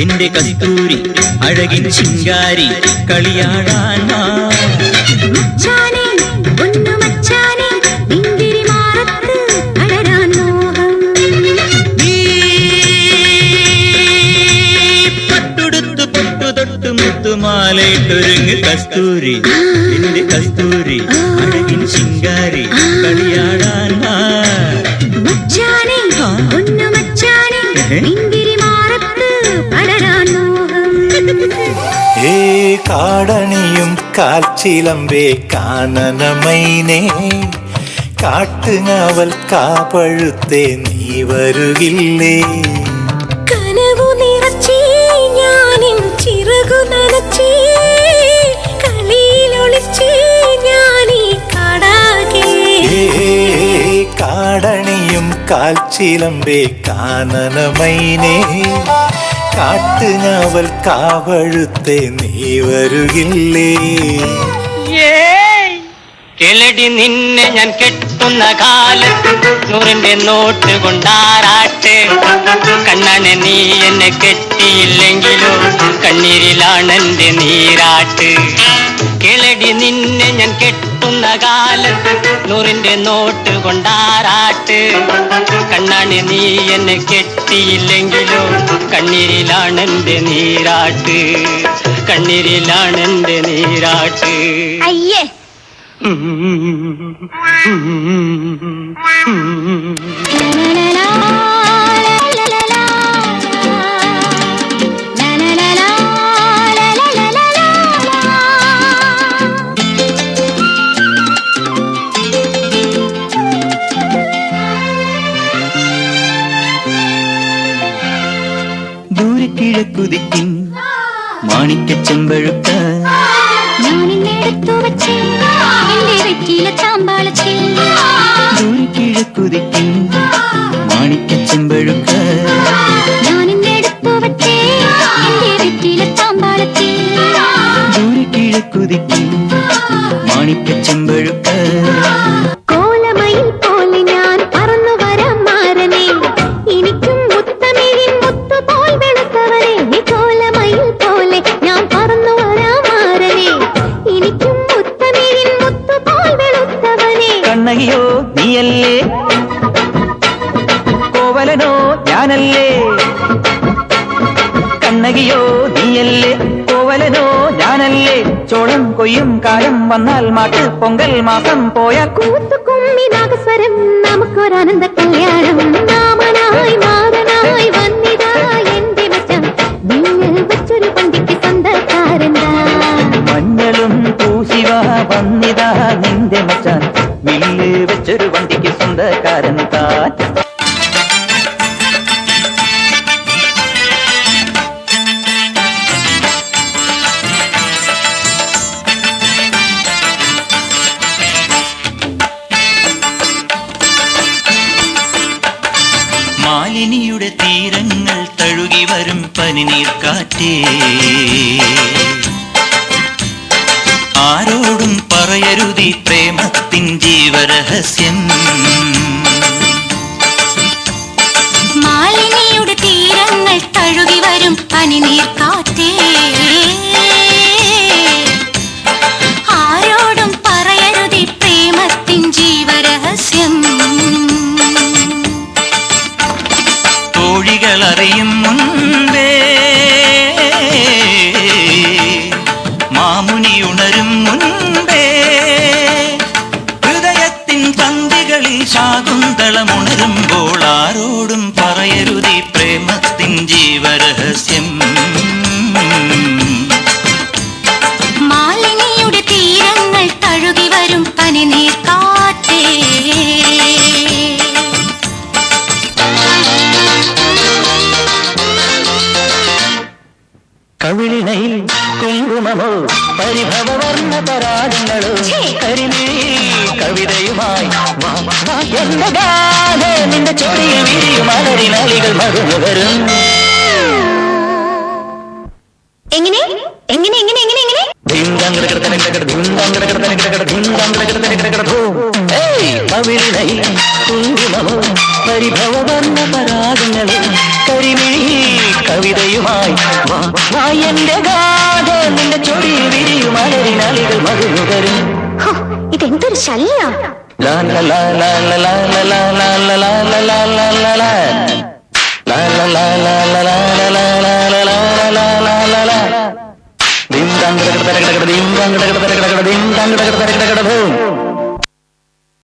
കസ്തൂരി എന്റെ കസ്തൂരി അഴകിൻ ശിങ്കാരി കളിയാടാൻ കസ്തൂരി. എന്റെ ഒന്നു കാടണിയും കാൽച്ചിലമ്പേ കാനനമൈനേ. കാട്ടുങ്ങാവൽ കാപ്പഴുത്തേ നീ വരുകില്ലേ. കനവു നിറച്ചേ ഞാനിൻ ചിറകു നനച്ചേ. കളിയിലൊളിച്ചേ ഞാനീ കാടാകെ. കാടണിയും കാൽച്ചിലമ്പേ കാനനമൈനേ. കാട്ടുങ്ങാവൽ കാവഴുത്തെ നീ വരുകില്ലേ? കിളടി നിന്നെ ഞാൻ കെട്ടുന്ന കാലത്ത് നൂറിന്റെ നോട്ട് കൊണ്ടാറാട്ടെ. കണ്ണനെ നീ എന്നെ കെട്ടിയില്ലെങ്കിലോ കണ്ണീരിലാണെന്റെ നീരാട്ട്. കിളടി നിന്നെ ഞാൻ കെട്ടുന്ന കാലത്ത് നൂറിന്റെ നോട്ട് കൊണ്ടാറാട്ട്. കണ്ണാണ് നീ എന്നെ കെട്ടിയില്ലെങ്കിലോ കണ്ണീരിലാണെന്റെ നീരാട്ട്. കണ്ണീരിലാണെന്റെ നീരാട്ട്. അയ്യേ. ദൂരെ കിഴക്കുതിക്കും മാണിക്ക ചെമ്പഴുക്ക ദൂരെ മാണിക്ക ചെമ്പഴുക്ക ദൂരെ മാണിക്ക ചെമ്പഴുക്ക ഞാനല്ലേ? കണ്ണകിയോ നീയല്ലേ? കോവലനോ ഞാനല്ലേ? ചോളം കൊയ്യും കാലം വന്നാൽ മാട്ട് പൊങ്കൽ മാസം പോയാൽ കൂത്തുകുമ്മി നാഗസ്വരം നമുക്കൊരാനന്ദ കല്യാണം. നാമനായി മാറനായി വന്നിതാ എന്റെ മച്ചം നിങ്ങൾ വെച്ചൊരു പന്തിക്ക് സ്വന്തക്കാരന്താ മഞ്ഞളും പൂശിവ വന്നിതാ നിന്റെ മച്ചാൻ. വില്ല് വെച്ചൊരു വണ്ടിക്ക് സ്വന്തക്കാരൻ താൻ മാലിനിയുടെ തീരങ്ങൾ തഴുകി വരും പനിനീർ കാറ്റേ ആരോടും പറയരുതി പ്രേമത്തിൻ ജീവരഹസ്യം. മാലിനിയുടെ തീരങ്ങൾ തഴുകി വരും പനിനീർ തോഴികൾ അറിയും മുൻപേ മാമുനി ഉണരും മുൻപേ ഹൃദയത്തിൻ പന്തികളിൽ ശാകുന്തളമുണരുമ്പോൾ ആരോടും പറയരുതി കവിളിനയിൽ കുങ്കുമമോ പരിഭവവർണ പരാഗങ്ങളോ കരിമിഴി കവിതയുമായി എന്റെ ഗാഥ നിന്റെ ചൊടിയിൽ വിരിയും അലരിനാളികൾ മറന്നു വരും. എങ്ങനെ? എങ്ങനെ എങ്ങനെ എങ്ങനെ എങ്ങനെ? കവിളിനയിൽ കുങ്കുമമോ പരിഭവവർണ പരാഗങ്ങളോ കരിമിഴി കവിതയുമായി എന്റെ ഗാഥ നിന്റെ ചൊടി വിരിയും അലരിനാളികൾ മകളുകരും ഇതെന്തൊരു ശല്യ ലാ